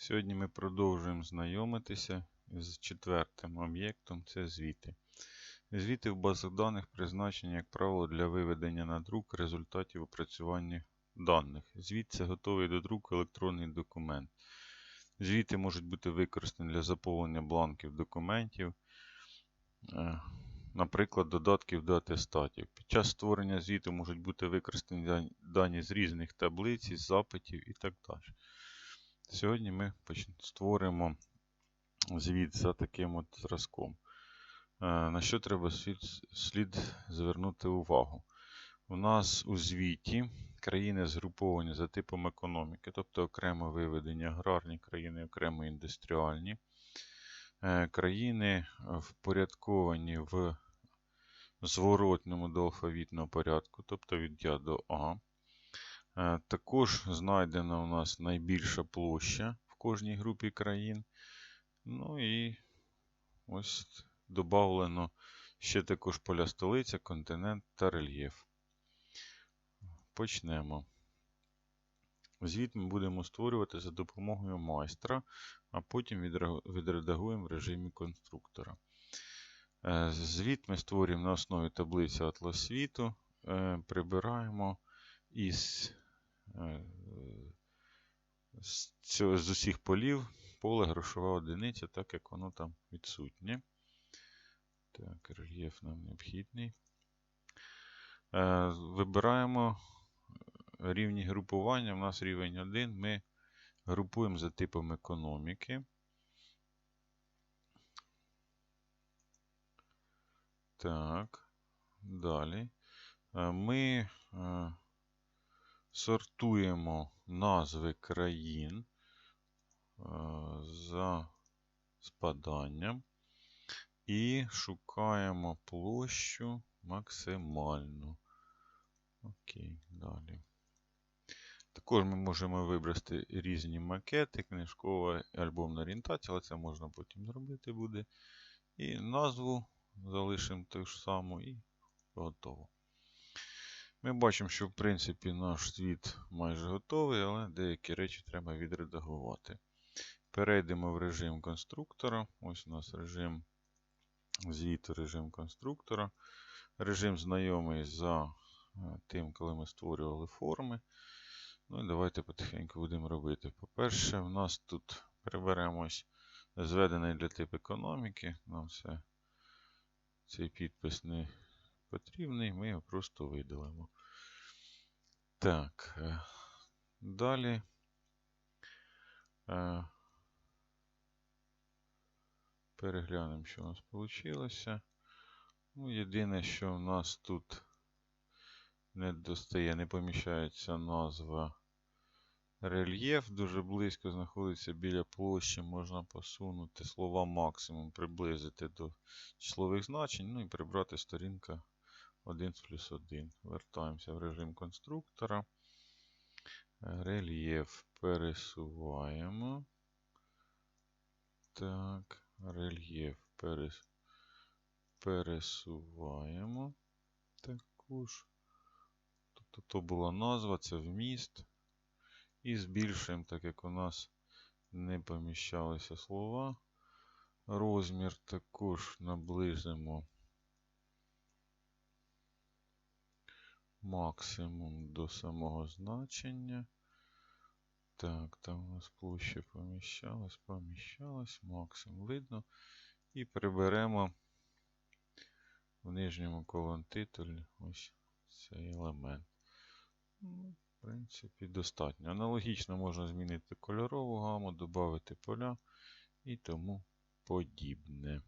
Сьогодні ми продовжуємо знайомитися з четвертим об'єктом це звіти. Звіти в базах даних призначені, як правило, для виведення на друк результатів опрацювання даних. Звіт це готовий до друку електронний документ. Звіти можуть бути використані для заповнення бланків документів, е, наприклад, додатків до атестатів. Під час створення звіту можуть бути використані дані з різних таблиць, запитів і так далі. Сьогодні ми створимо звіт за таким от зразком. Е, На що треба слід, звернути увагу? У нас у звіті країни згруповані за типом економіки, тобто окремо виведені аграрні країни, окремо індустріальні. Е, Країни впорядковані в зворотному до алфавітного порядку, тобто від Я до А. Е, Також знайдена у нас найбільша площа в кожній групі країн. Ну і ось додавлено ще також поля столиця, континент та рельєф. Почнемо. Звіт ми будемо створювати за допомогою майстра, а потім відредагуємо в режимі конструктора. Е, Звіт ми створюємо на основі таблиці Атлас світу. Е, Прибираємо із з, цього, з усіх полів поле грошова одиниця, так як воно там відсутнє. Так, рельєф нам необхідний. Е, Вибираємо рівні групування. У нас рівень 1. Ми групуємо за типом економіки. Так, далі. Е, Ми е, сортуємо назви країн е, за спаданням і шукаємо площу максимальну. Окей, далі. Також ми можемо вибрати різні макети, книжкова альбомна орієнтація, але це можна потім зробити буде. І назву залишимо ту ж саму і готово. Ми бачимо, що в принципі наш звіт майже готовий, але деякі речі треба відредагувати. Перейдемо в режим конструктора. Ось у нас режим звіту, режим конструктора. Режим знайомий за е, тим, коли ми створювали форми. Ну і давайте потихеньку будемо робити. По-перше, в нас тут приберемось зведений для типу економіки. Нам все, цей підпис не потрібний, ми його просто видалимо. Так, е, далі. е, Переглянемо, що у нас вийшло. Ну, єдине, що в нас тут не достає, не поміщається назва рельєф. Дуже близько знаходиться біля площі. Можна посунути слова максимум, приблизити до числових значень, ну і прибрати сторінка 1 плюс 1. Вертаємося в режим конструктора. Рельєф пересуваємо. Так, рельєф перес... пересуваємо також. Тобто то була назва, це вміст. І збільшуємо, так як у нас не поміщалися слова. Розмір також наблизимо максимум до самого значення. Так, там у нас площа поміщалась, поміщалась, максимум видно. І приберемо в нижньому колон титулі ось цей елемент. Ну, в принципі, достатньо. Аналогічно можна змінити кольорову гаму, додати поля і тому подібне.